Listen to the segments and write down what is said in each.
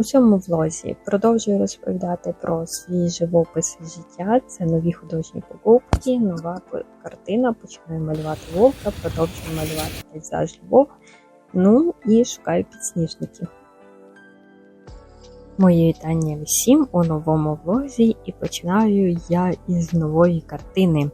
У цьому влозі продовжую розповідати про свій живопис життя. Це нові художні покупки, нова картина. Починаю малювати вовка, продовжую малювати пейзаж Львова. Ну і шукаю підсніжників. Мої вітання всім у новому влозі, і починаю я із нової картини.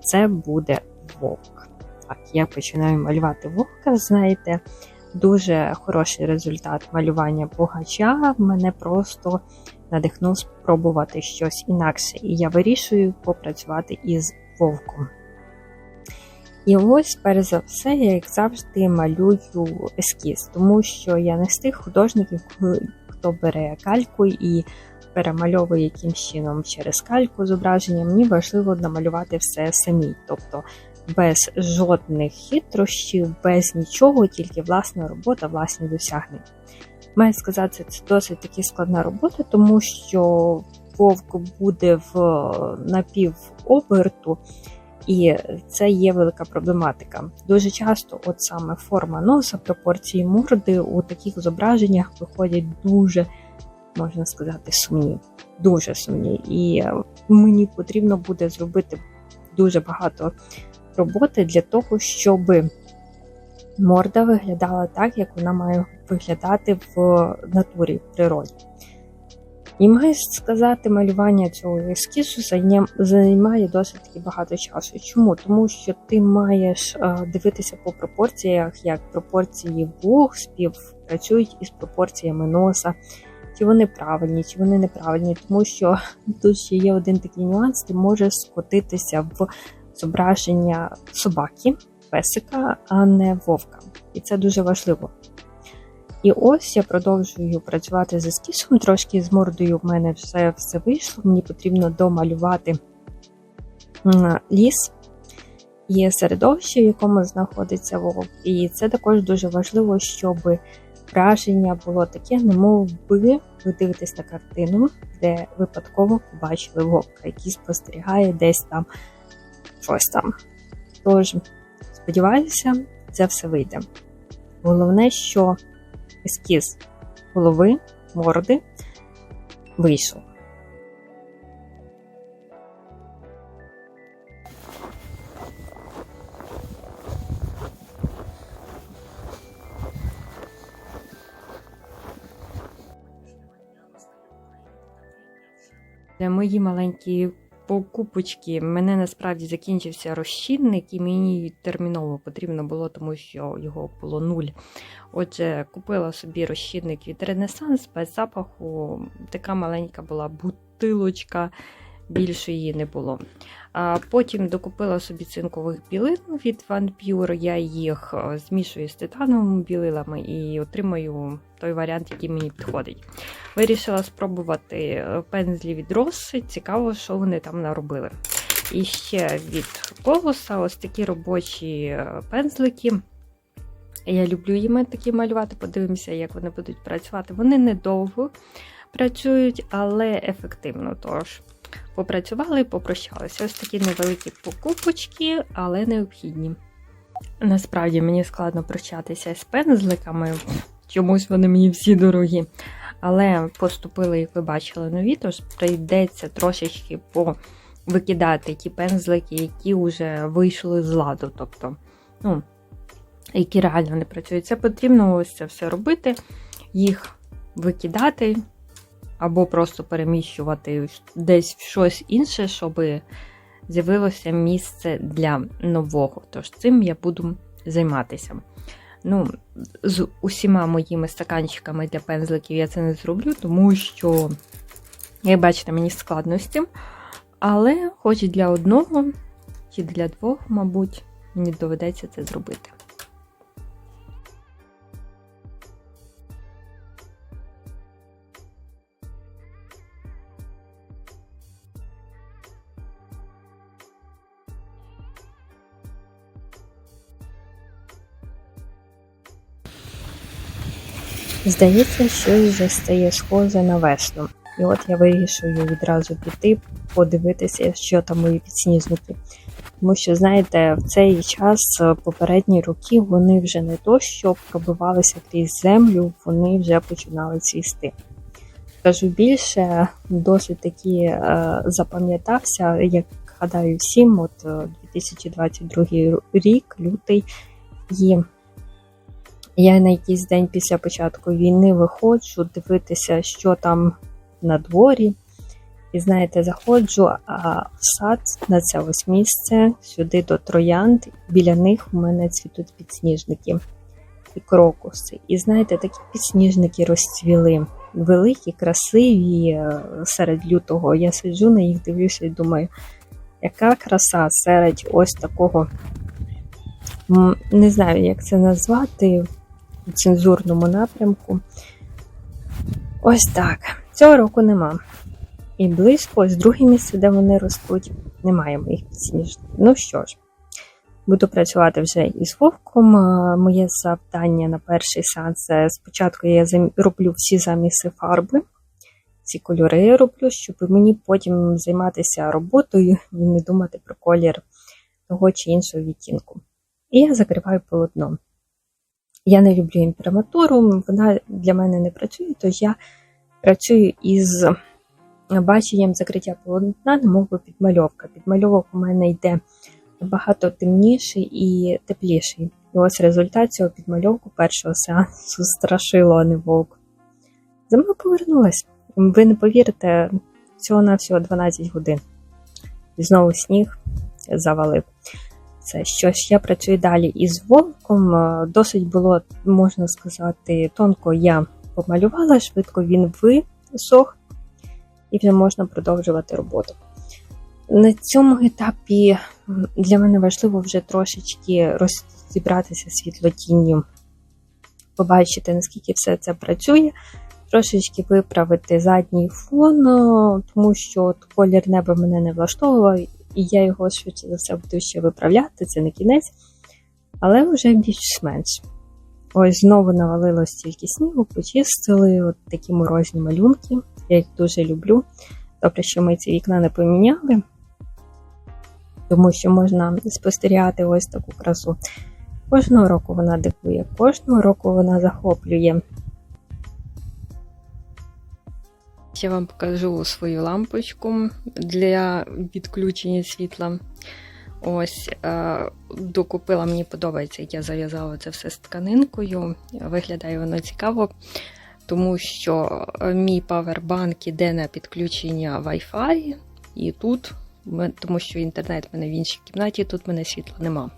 Це буде вовк. Так, я починаю малювати вовка, знаєте дуже хороший результат малювання богача. Мене просто надихнув спробувати щось інакше. І я вирішую попрацювати із вовком. І ось, перш за все, я, як завжди, малюю ескіз, тому що я не з тих художників, хто бере кальку і перемальовує якимсь чином через кальку зображення. Мені важливо намалювати все самі. Тобто без жодних хитрощів, без нічого, тільки власна робота, власні досягнення. Маю сказати, це досить таки складна робота, тому що вовк буде в напівоберту, і це є велика проблематика. Дуже часто, от саме форма носа, пропорції морди у таких зображеннях виходять дуже, можна сказати, сумні. Дуже сумні. І мені потрібно буде зробити дуже багато роботи для того, щоб морда виглядала так, як вона має виглядати в натурі в природі. І маю сказати, малювання цього ескізу займає досить таки багато часу. Чому? Тому що ти маєш дивитися по пропорціях, як пропорції вух співпрацюють із пропорціями носа, чи вони правильні, чи вони неправильні, тому що тут ще є один такий нюанс, ти можеш скотитися в зображення собаки, песика, а не вовка. І це дуже важливо. І ось я продовжую працювати з ескізом, трошки з мордою в мене все все вийшло. Мені потрібно домалювати ліс і середовище, в якому знаходиться вовк. І це також дуже важливо, щоб враження було таке, немов би ви дивитесь на картину, де випадково побачили вовка, який спостерігає десь там щось там. Тож, сподіваюся, це все вийде. Головне, що ескіз голови, морди вийшов. Мої маленькі покупочки. Мене насправді закінчився розчинник, і мені терміново потрібно було, тому що його було нуль. Отже, купила собі розчинник від Ренесанс без запаху. Така маленька була бутилочка. Більше її не було. А Потім докупила собі цинкових білин від Van Pure. Я їх змішую з титановими білилами і отримаю той варіант, який мені підходить. Вирішила спробувати пензлі від Роси. Цікаво, що вони там наробили. І ще від колоса ось такі робочі пензлики. Я люблю їм такі малювати, подивимося, як вони будуть працювати. Вони недовго працюють, але ефективно. Тож, попрацювали і попрощалися. Ось такі невеликі покупочки, але необхідні. Насправді мені складно прощатися з пензликами, чомусь вони мені всі дорогі. Але поступили, як ви бачили, нові, тож прийдеться трошечки повикидати ті пензлики, які вже вийшли з ладу. Тобто, ну, які реально не працюють. Це потрібно ось це все робити, їх викидати, або просто переміщувати десь в щось інше, щоб з'явилося місце для нового. Тож цим я буду займатися. Ну, З усіма моїми стаканчиками для пензликів я це не зроблю, тому що, як бачите, мені складно з цим. Але хоч для одного, чи для двох, мабуть, мені доведеться це зробити. Здається, щось вже стає схоже на весну. І от я вирішую відразу піти, подивитися, що там мої підсніжники. Тому що, знаєте, в цей час попередні роки вони вже не то, що пробивалися крізь землю, вони вже починали цвісти. Скажу більше, досить таки е, запам'ятався, як гадаю всім, от е, 2022 рік, лютий, і я на якийсь день після початку війни виходжу дивитися, що там на дворі. І знаєте, заходжу а в сад на це ось місце, сюди до троянд. Біля них у мене цвітуть підсніжники і крокуси. І знаєте, такі підсніжники розцвіли. Великі, красиві е, серед лютого. Я сиджу на їх, дивлюся і думаю, яка краса серед ось такого, не знаю, як це назвати в цензурному напрямку. Ось так. Цього року нема. І близько, ось друге місце, де вони ростуть, немає моїх підсніжників. Ну що ж, буду працювати вже із вовком. Моє завдання на перший сеанс спочатку я роблю всі заміси фарби, ці кольори я роблю, щоб мені потім займатися роботою і не думати про колір того чи іншого відтінку. І я закриваю полотно. Я не люблю імприматуру, вона для мене не працює, тож я працюю із баченням закриття полотна, немов би підмальовка. Підмальовок у мене йде набагато темніший і тепліший. І ось результат цього підмальовку першого сеансу страшило, а не вовк. Зима повернулась. Ви не повірите, всього на всього 12 годин. І знову сніг завалив. Це що ж я працюю далі із вовком. Е, Досить було, можна сказати, тонко я помалювала, швидко він висох, і вже можна продовжувати роботу. На цьому етапі для мене важливо вже трошечки розібратися світлотінню, побачити, наскільки все це працює, трошечки виправити задній фон, тому що колір неба мене не влаштовував, і я його швидше за все буду ще виправляти, це не кінець, але вже більш-менш. Ось знову навалилось стільки снігу, почистили от такі морозні малюнки. Я їх дуже люблю. Добре, що ми ці вікна не поміняли, тому що можна спостерігати ось таку красу. Кожного року вона дивує, кожного року вона захоплює. Ще вам покажу свою лампочку для відключення світла. Ось е, докупила, мені подобається, як я зав'язала це все з тканинкою. Виглядає воно цікаво, тому що е, мій павербанк іде на підключення Wi-Fi, і тут, тому що інтернет в мене в іншій кімнаті, тут в мене світла нема.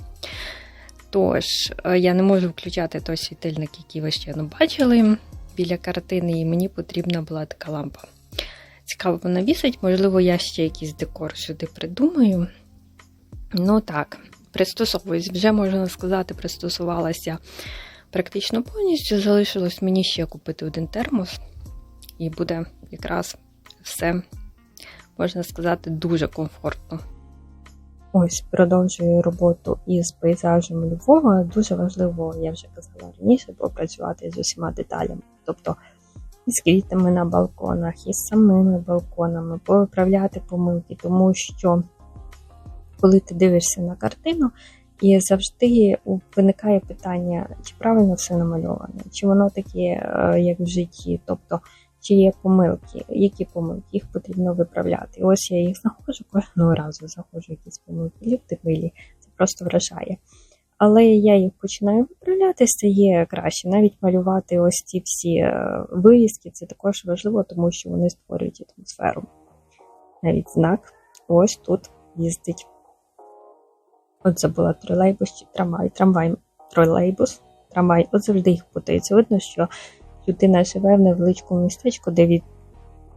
Тож, е, я не можу включати той світильник, який ви ще бачили біля картини, і мені потрібна була така лампа. Цікаво, вона вісить, можливо, я ще якийсь декор сюди придумаю. Ну так, пристосовуюсь, вже можна сказати, пристосувалася практично повністю. Залишилось мені ще купити один термос, і буде якраз все, можна сказати, дуже комфортно. Ось продовжую роботу із пейзажем Львова. Дуже важливо, я вже казала раніше, попрацювати з усіма деталями. Тобто із квітами на балконах, із самими балконами, повиправляти помилки, тому що коли ти дивишся на картину, і завжди виникає питання, чи правильно все намальоване, чи воно таке, е, як в житті, тобто чи є помилки, які помилки, їх потрібно виправляти. Ось я їх знаходжу кожного разу, знаходжу якісь помилки, люди милі, це просто вражає. Але я їх починаю виправляти, стає краще. Навіть малювати ось ці всі е, вивіски, це також важливо, тому що вони створюють атмосферу. Навіть знак ось тут їздить. От забула тролейбус чи трамвай, трамвай, тролейбус, трамвай. От завжди їх путається. Видно, що людина живе в невеличкому містечку, де, від,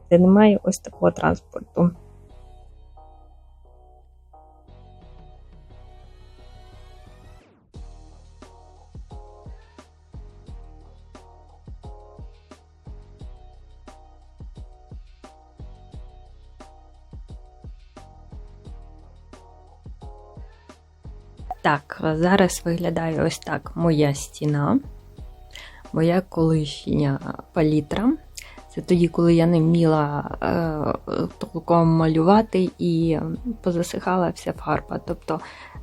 де немає ось такого транспорту. Так, зараз виглядає ось так моя стіна, моя колишня палітра. Це тоді, коли я не вміла е, толком малювати і позасихала вся фарба. Тобто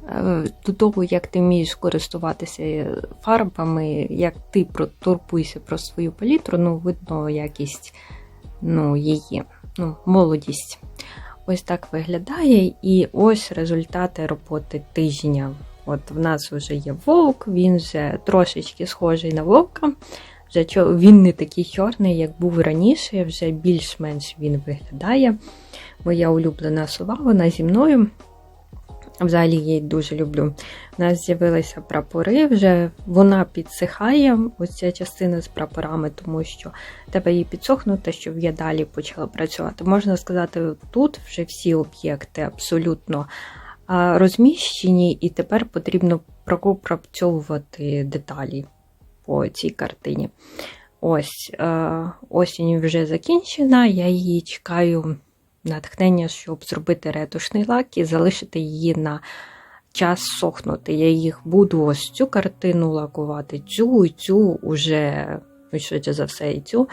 е, до того, як ти вмієш користуватися фарбами, як ти про, турбуєшся про свою палітру, ну, видно якість ну, її ну, молодість. Ось так виглядає, і ось результати роботи тижня. От в нас вже є вовк, він вже трошечки схожий на вовка. Вже він не такий чорний, як був раніше, вже більш-менш він виглядає. Моя улюблена сова, вона зі мною. Взагалі її дуже люблю. У нас з'явилися прапори, вже вона підсихає, ось ця частина з прапорами, тому що треба її підсохнути, щоб я далі почала працювати. Можна сказати, тут вже всі об'єкти абсолютно розміщені, і тепер потрібно пропрацьовувати деталі по цій картині. Ось е, осінь вже закінчена, я її чекаю натхнення, щоб зробити ретушний лак і залишити її на час сохнути. Я їх буду ось цю картину лакувати, цю і цю уже, ну, швидше за все, і цю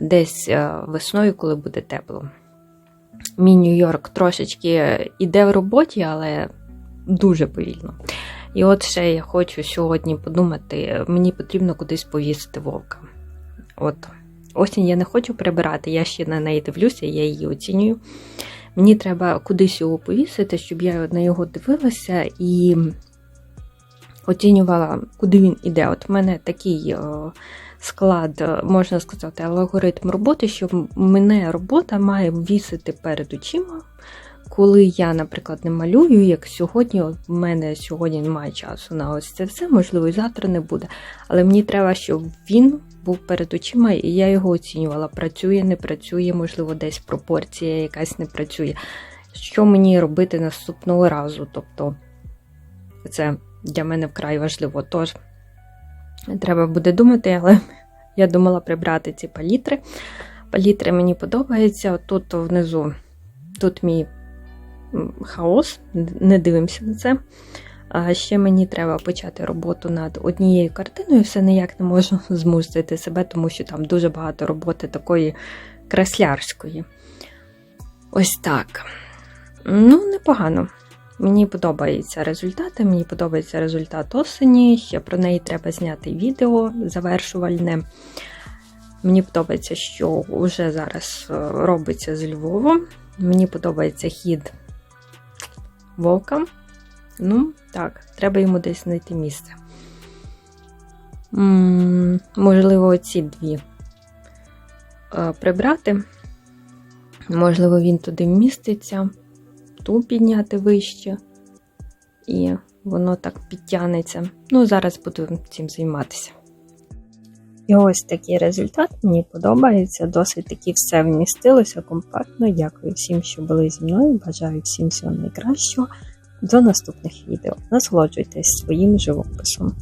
десь е, весною, коли буде тепло. Мій Нью-Йорк трошечки іде в роботі, але дуже повільно. І от ще я хочу сьогодні подумати, мені потрібно кудись повісити вовка. От осінь я не хочу прибирати, я ще на неї дивлюся, я її оцінюю. Мені треба кудись його повісити, щоб я на його дивилася і оцінювала, куди він іде. От в мене такий е, склад, е, можна сказати, алгоритм роботи, що мене робота має вісити перед очима. Коли я, наприклад, не малюю, як сьогодні, от в мене сьогодні немає часу на ось це все, можливо, і завтра не буде. Але мені треба, щоб він був перед очима, і я його оцінювала. Працює, не працює, можливо, десь пропорція якась не працює. Що мені робити наступного разу? Тобто це для мене вкрай важливо. Тож треба буде думати, але я думала прибрати ці палітри. Палітри мені подобаються. Тут внизу, тут мій хаос, не дивимося на це. А ще мені треба почати роботу над однією картиною. Все ніяк не можу змусити себе, тому що там дуже багато роботи такої креслярської. Ось так. Ну, непогано. Мені подобаються результати, мені подобається результат осені. Ще про неї треба зняти відео завершувальне. Мені подобається, що вже зараз е, робиться з Львовом. Мені подобається хід вовка. Ну, так, треба йому десь знайти місце. м можливо, ці дві е, прибрати. Можливо, він туди вміститься, ту підняти вище, і воно так підтягнеться. Ну, зараз буду цим займатися. І ось такий результат мені подобається. Досить таки все вмістилося компактно. Дякую всім, що були зі мною. Бажаю всім всього найкращого. До наступних відео. Насолоджуйтесь своїм живописом.